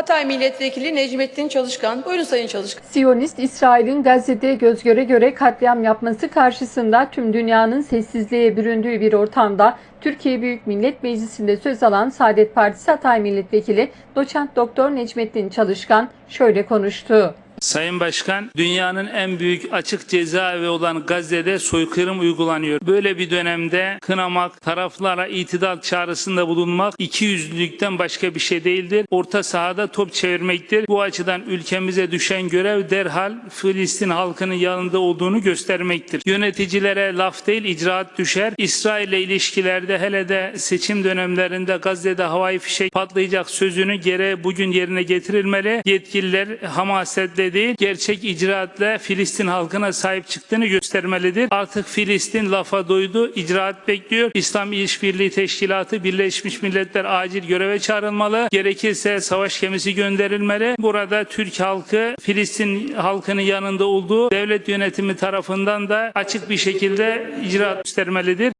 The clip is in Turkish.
Hatay Milletvekili Necmettin Çalışkan. Buyurun Sayın Çalışkan. Siyonist İsrail'in Gazze'de göz göre göre katliam yapması karşısında tüm dünyanın sessizliğe büründüğü bir ortamda Türkiye Büyük Millet Meclisi'nde söz alan Saadet Partisi Hatay Milletvekili Doçent Doktor Necmettin Çalışkan şöyle konuştu. Sayın Başkan, dünyanın en büyük açık cezaevi olan Gazze'de soykırım uygulanıyor. Böyle bir dönemde kınamak, taraflara itidal çağrısında bulunmak ikiyüzlülükten başka bir şey değildir. Orta sahada top çevirmektir. Bu açıdan ülkemize düşen görev derhal Filistin halkının yanında olduğunu göstermektir. Yöneticilere laf değil icraat düşer. İsrail ile ilişkilerde hele de seçim dönemlerinde Gazze'de havai fişek patlayacak sözünü gere bugün yerine getirilmeli. Yetkililer hamasetle değil gerçek icraatla Filistin halkına sahip çıktığını göstermelidir. Artık Filistin lafa doydu, icraat bekliyor. İslam İşbirliği Teşkilatı Birleşmiş Milletler acil göreve çağrılmalı. Gerekirse savaş gemisi gönderilmeli. Burada Türk halkı Filistin halkının yanında olduğu devlet yönetimi tarafından da açık bir şekilde icraat göstermelidir.